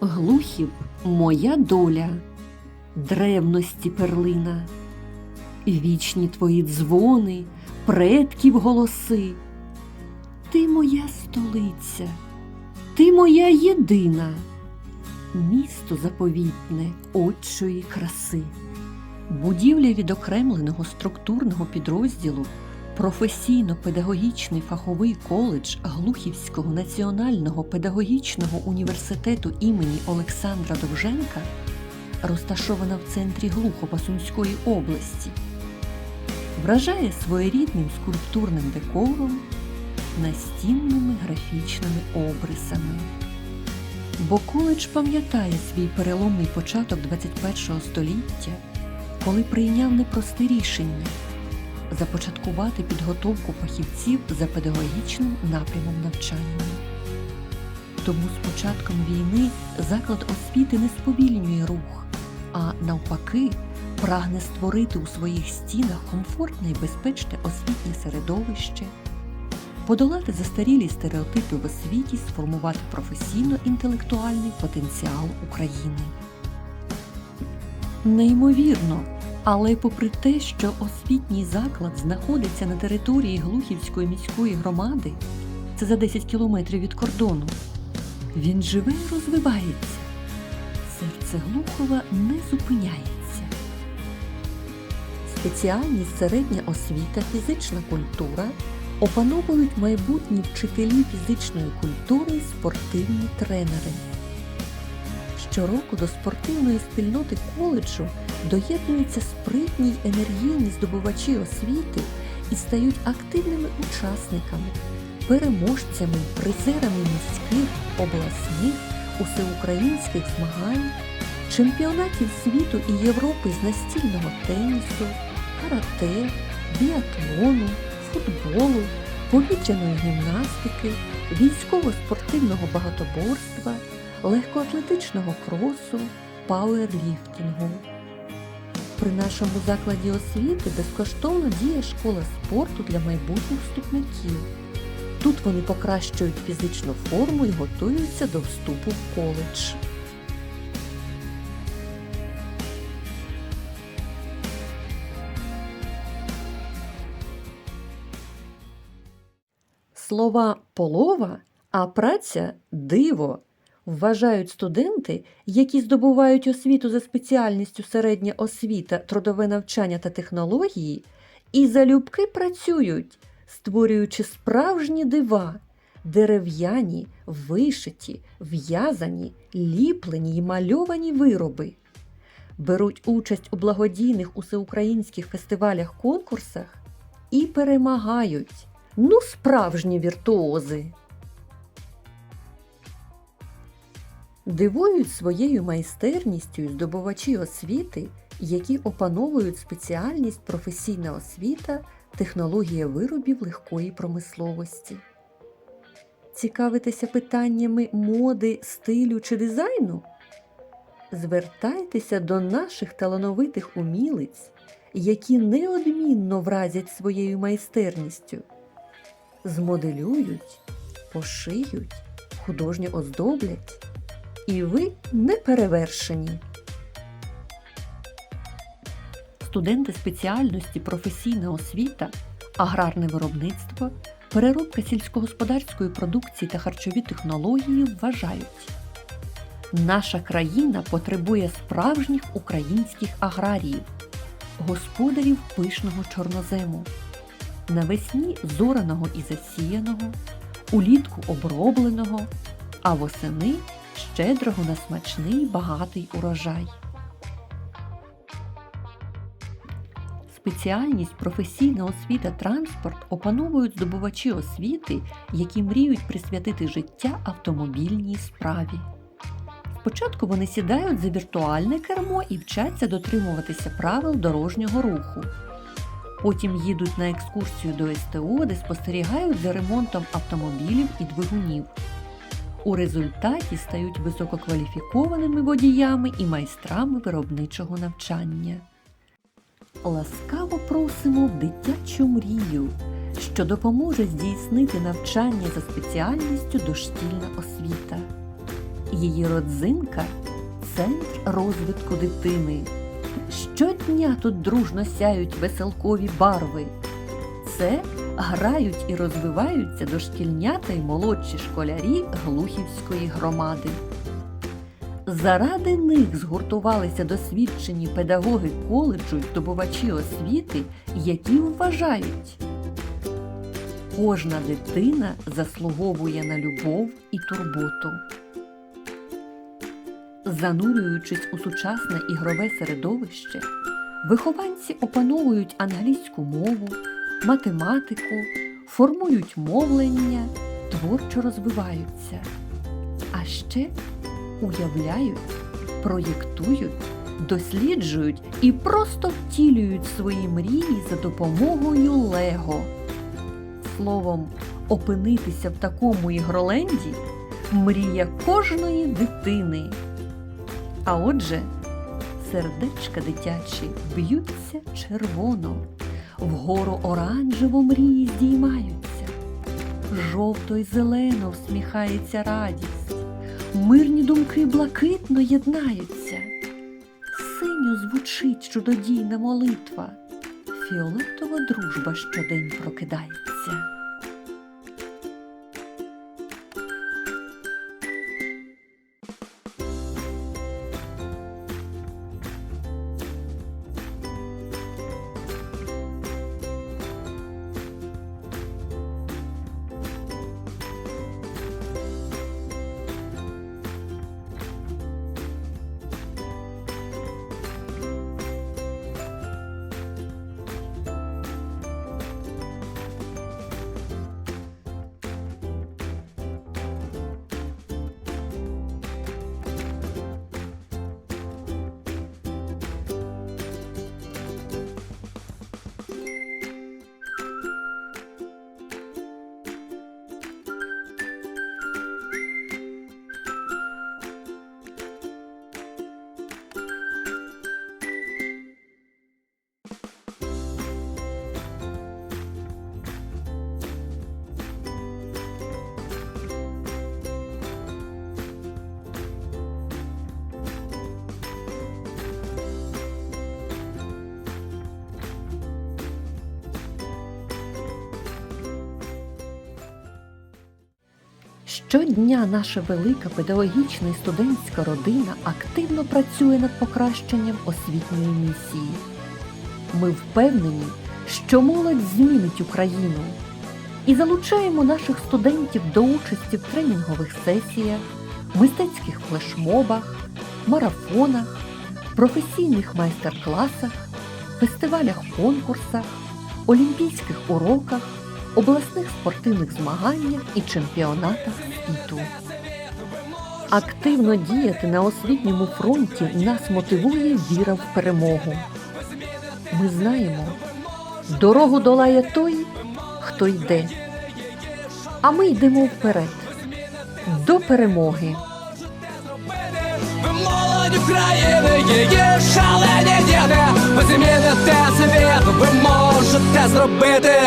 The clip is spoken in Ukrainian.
Глухів моя доля, древності перлина, вічні твої дзвони, предків голоси. Ти моя столиця, ти моя єдина, місто заповітне отчої краси. Будівля відокремленого структурного підрозділу професійно-педагогічний фаховий коледж Глухівського національного педагогічного університету імені Олександра Довженка розташована в центрі Глухова Сумської області, вражає своєрідним скульптурним декором, настінними графічними обрисами. Бо коледж пам'ятає свій переломний початок 21 століття, коли прийняв непросте рішення започаткувати підготовку фахівців за педагогічним напрямом навчання. Тому з початком війни заклад освіти не сповільнює рух, а навпаки прагне створити у своїх стінах комфортне і безпечне освітнє середовище, подолати застарілі стереотипи в освіті, сформувати професійно-інтелектуальний потенціал України. Неймовірно, але попри те, що освітній заклад знаходиться на території Глухівської міської громади, це за 10 кілометрів від кордону, він живе і розвивається. Серце Глухова не зупиняється. Спеціальність середня освіта, фізична культура опановують майбутні вчителі фізичної культури і спортивні тренери. Щороку до спортивної спільноти коледжу доєднуються спритні й енергійні здобувачі освіти і стають активними учасниками, переможцями, призерами міських, обласних, усеукраїнських змагань, чемпіонатів світу і Європи з настільного тенісу, карате, біатлону, футболу, повітряної гімнастики, військово-спортивного багатоборства, легкоатлетичного кросу, пауерліфтингу. При нашому закладі освіти безкоштовно діє школа спорту для майбутніх вступників. Тут вони покращують фізичну форму і готуються до вступу в коледж. Слова полова, а праця диво вважають студенти, які здобувають освіту за спеціальністю середня освіта, трудове навчання та технології, і залюбки працюють, створюючи справжні дива, дерев'яні, вишиті, в'язані, ліплені й мальовані вироби. Беруть участь у благодійних усеукраїнських фестивалях конкурсах і перемагають. Ну, справжні віртуози. Дивують своєю майстерністю здобувачі освіти, які опановують спеціальність професійна освіта, технологія виробів легкої промисловості. Цікавитеся питаннями моди, стилю чи дизайну? Звертайтеся до наших талановитих умілиць, які неодмінно вразять своєю майстерністю, змоделюють, пошиють, художньо оздоблять і ви не перевершені. Студенти спеціальності професійна освіта, аграрне виробництво, переробка сільськогосподарської продукції та харчові технології вважають. Наша країна потребує справжніх українських аграріїв, господарів пишного чорнозему, навесні зораного і засіяного, улітку обробленого, а восени щедрого на смачний багатий урожай. Спеціальність професійна освіта транспорт опановують здобувачі освіти, які мріють присвятити життя автомобільній справі. Спочатку вони сідають за віртуальне кермо і вчаться дотримуватися правил дорожнього руху. Потім їдуть на екскурсію до СТО, де спостерігають за ремонтом автомобілів і двигунів. У результаті стають висококваліфікованими водіями і майстрами виробничого навчання. Ласкаво просимо в дитячу мрію, що допоможе здійснити навчання за спеціальністю дошкільна освіта. Її родзинка центр розвитку дитини. Щодня тут дружно сяють веселкові барви. Це грають і розвиваються дошкільнята й молодші школярі Глухівської громади. Заради них згуртувалися досвідчені педагоги коледжу й здобувачі освіти, які вважають, кожна дитина заслуговує на любов і турботу. Занурюючись у сучасне ігрове середовище, вихованці опановують англійську мову, математику, формують мовлення, творчо розвиваються, а ще уявляють, проєктують, досліджують і просто втілюють свої мрії за допомогою Лего. Словом, опинитися в такому ігроленді мрія кожної дитини. А отже, сердечка дитячі б'ються червоно, вгору оранжево мрії здіймаються, жовто й зелено всміхається радість, мирні думки блакитно єднаються, синьо звучить чудодійна молитва, фіолетова дружба щодень прокидається. Щодня наша велика педагогічна і студентська родина активно працює над покращенням освітньої місії. Ми впевнені, що молодь змінить Україну і залучаємо наших студентів до участі в тренінгових сесіях, мистецьких флешмобах, марафонах, професійних майстер-класах, фестивалях, конкурсах, олімпійських уроках, обласних спортивних змаганнях і чемпіонатах світу. Активно діяти на освітньому фронті нас мотивує віра в перемогу. Ми знаємо, дорогу долає той, хто йде. А ми йдемо вперед до перемоги. Молодь України, її шалені діти, ви зміните світ, ви можете зробити